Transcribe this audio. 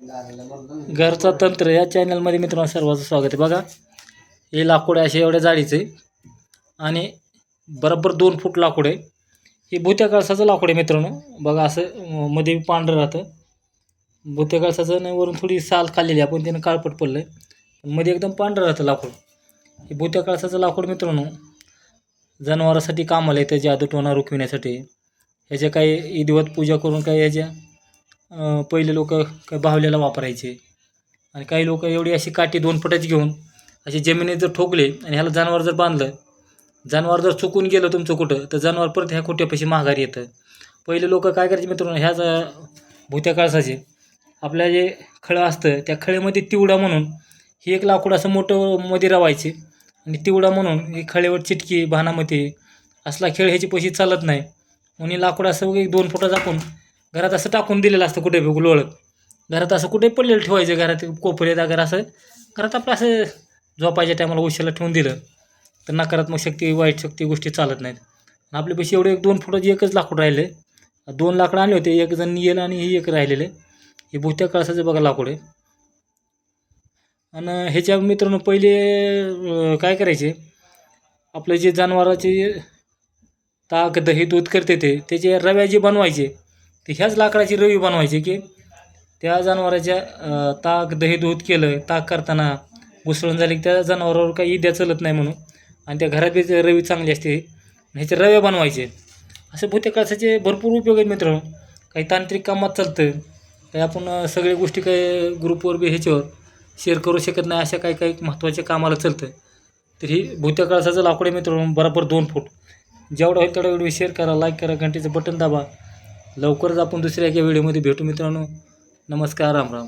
घरचा तंत्र या चॅनलमध्ये मित्रांनो सर्वांचं स्वागत आहे. बघा हे लाकूड असे एवढ्या जाडीचे आहे आणि बरोबर दोन फूट लाकूड आहे. हे भुत्या कळसाचं लाकूड आहे मित्रांनो. बघा असं मध्ये पांढरं राहतं. भुत्या कळसाचं आणि वरून थोडी साल खाल्लेली आहे, आपण त्यानं काळपट पडलं आहे मध्ये एकदम पांढरं राहतं लाकूड. हे भुत्या कळसाचं लाकूड मित्रांनो जनावरासाठी कामाला येतं. जादूटोणा रुकविण्यासाठी ह्याच्या काही ईदवत पूजा करून काही ह्याच्या पहिले लोक काही बाहुल्याला वापरायचे. आणि काही लोक एवढी अशी काठी दोन फुटाची घेऊन अशी जमिनीत जर ठोकले आणि ह्याला जनावर जर बांधलं जनावर जर चुकून गेलं तुमचं कुठं तर जनावर परत ह्या कुट्यापाशी माघारी येतं. पहिले लोक काय करायचे मित्रांनो ह्याच भुत्या काळसाचे. आपल्या जे खळं असतं त्या खळेमध्ये तिवडा म्हणून ही एक लाकूड असं मोठं मध्ये रवायचे. आणि तिवडा म्हणून ही खळेवर चिटकी भानामध्ये असला खेळ ह्याची पैसे चालत नाही. म्हणून लाकूड असं एक दोन फुटा आपण घरात असं टाकून दिलेलं असतं कुठे बी लोळत. घरात असं कुठे पडलेलं ठेवायचं घरात कोपऱ्यात अगर असं घरात आपलं असं झोपायच्या टायमाला उशाला ठेवून दिलं. तर नकारात्मक शक्ती वाईट शक्ती गोष्टी चालत नाहीत. आणि आपल्या पैसे एवढे एक दोन फुटाची एकच लाकूड राहिले दोन लाकडं आणले होते एक जण येईल आणि ही एक राहिलेले. हे भुत्या कळसाचं बघा लाकूड आहे. आणि ह्याच्या मित्रांनो पहिले काय करायचे? आपलं जे जनावराचे ताक दही दूध करते ते त्याचे रव्या जे बनवायचे ते ह्याच लाकडाची रवी बनवायची की त्या जनावराच्या ताक दही दूध केलं ताक करताना घुसळून झाली की त्या जनावरावर काही इद्या चलत नाही म्हणून. आणि त्या घरात बी रवी चांगली असते. ह्याचे रव्या बनवायचे. असे भूते कळसाचे भरपूर उपयोग आहेत मित्रांनो. काही तांत्रिक कामात चालतं. काही आपण सगळ्या गोष्टी काही ग्रुपवर बी ह्याच्यावर शेअर करू शकत नाही अशा काही काही महत्त्वाच्या कामाला चालतं. तर ही भूत्या काळासाचं लाकूड आहे मित्रांनो बरोबर दोन फूट. जेवढा होईल तेवढा व्हिडिओ शेअर करा लाईक करा घंटेचं बटन दाबा. लवकरच आपण दुसऱ्या एका व्हिडिओमध्ये भेटू मित्रांनो. नमस्कार राम राम.